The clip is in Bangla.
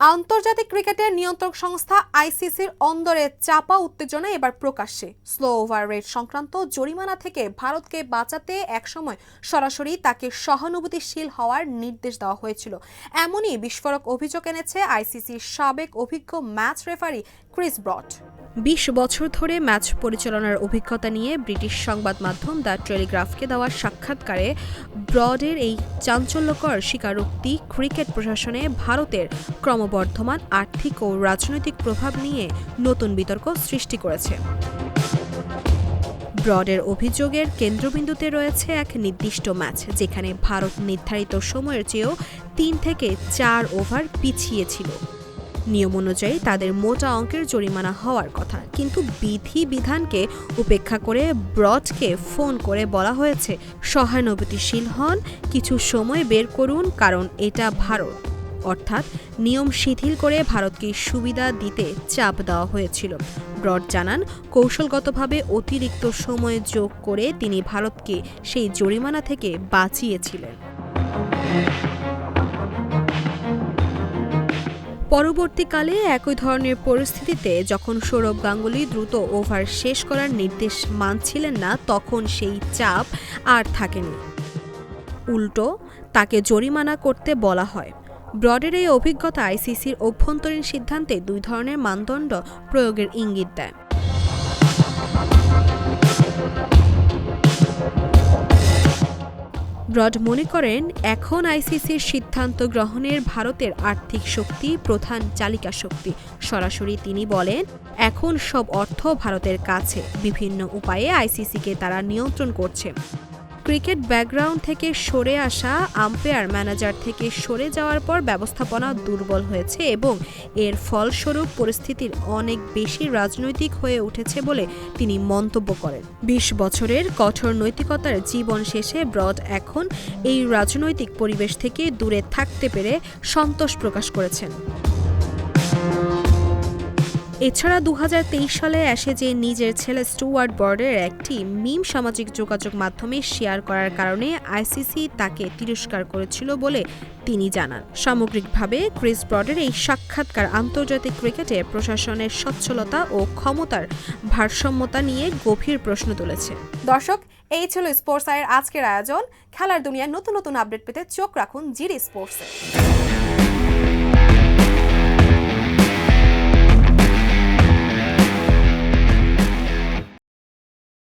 আন্তর্জাতিক ক্রিকেটের নিয়ন্ত্রক সংস্থা আইসিসির অন্দরে চাপা উত্তেজনা এবার প্রকাশ্যে। স্লো ওভার রেট সংক্রান্ত জরিমানা থেকে ভারতকে বাঁচাতে একসময় সরাসরি তাকে সহানুভূতিশীল হওয়ার নির্দেশ দেওয়া হয়েছিল। এমনই বিস্ফোরক অভিযোগ এনেছে আইসিসির সাবেক অভিজ্ঞ ম্যাচ রেফারি ক্রিস ব্রড। ২০ বছর ধরে ম্যাচ পরিচালনার অভিজ্ঞতা নিয়ে ব্রিটিশ সংবাদ মাধ্যম দ্য টেলিগ্রাফকে দেওয়া সাক্ষাৎকারে ব্রডের এই চাঞ্চল্যকর স্বীকারোক্তি ক্রিকেট প্রশাসনে ভারতের ক্রমবর্ধমান আর্থিক ও রাজনৈতিক প্রভাব নিয়ে নতুন বিতর্ক সৃষ্টি করেছে। ব্রডের অভিযোগের কেন্দ্রবিন্দুতে রয়েছে এক নির্দিষ্ট ম্যাচ, যেখানে ভারত নির্ধারিত সময়ের চেয়েও তিন থেকে চার ওভার পিছিয়েছিল নিয়ম অনুযায়ী তাদের মোটা অঙ্কের জরিমানা হওয়ার কথা। কিন্তু বিধি বিধানকে উপেক্ষা করে ব্রডকে ফোন করে বলা হয়েছে সহানুভূতিশীল হন, কিছু সময় বের করুন, কারণ এটা ভারত। অর্থাৎ নিয়ম শিথিল করে ভারতকে সুবিধা দিতে চাপ দেওয়া হয়েছিল। ব্রড জানান, কৌশলগতভাবে অতিরিক্ত সময় যোগ করে তিনি ভারতকে সেই জরিমানা থেকে বাঁচিয়েছিলেন। পরবর্তীকালে একই ধরনের পরিস্থিতিতে যখন সৌরভ গাঙ্গুলি দ্রুত ওভার শেষ করার নির্দেশ মানছিলেন না, তখন সেই চাপ আর থাকেনি। উল্টো, তাকে জরিমানা করতে বলা হয়। ব্রডের এই অভিজ্ঞতা আইসিসির অভ্যন্তরীণ সিদ্ধান্তে দুই ধরনের মানদণ্ড প্রয়োগের ইঙ্গিত দেয়। ব্রড মনে করেন, এখন আইসিসির সিদ্ধান্ত গ্রহণের ভারতের আর্থিক শক্তি প্রধান চালিকা শক্তি। সরাসরি তিনি বলেন, এখন সব অর্থ ভারতের কাছে। বিভিন্ন উপায়ে আইসিসিকে তারা নিয়ন্ত্রণ করছে। ক্রিকেট ব্যাকগ্রাউন্ড থেকে সরে আসা আম্পায়ার ম্যানেজার থেকে সরে যাওয়ার পর ব্যবস্থাপনা দুর্বল হয়েছে এবং এর ফলস্বরূপ পরিস্থিতির অনেক বেশি রাজনৈতিক হয়ে উঠেছে বলে তিনি মন্তব্য করেন। বিশ বছরের কঠোর নৈতিকতার জীবন শেষে ব্রড এখন এই রাজনৈতিক পরিবেশ থেকে দূরে থাকতে পেরে সন্তোষ প্রকাশ করেছেন। এছাড়া দু হাজার তেইশ সালে আসে যে নিজের ছেলে স্টুয়ার্ট বর্ডের একটি মিম সামাজিক যোগাযোগ মাধ্যমে শেয়ার করার কারণে আইসিসি তাকে তিরস্কার করেছিল বলে তিনি জানান। সামগ্রিকভাবে, ক্রিস ব্রডের এই সাক্ষাৎকার আন্তর্জাতিক ক্রিকেটে প্রশাসনের সচ্ছলতা ও ক্ষমতার ভারসাম্যতা নিয়ে গভীর প্রশ্ন তুলেছে। দর্শক, এই ছিল স্পোর্টস আয়ের আজকের আয়োজন। খেলার দুনিয়ায় নতুন নতুন আপডেট পেতে চোখ রাখুন জিডি স্পোর্টসে।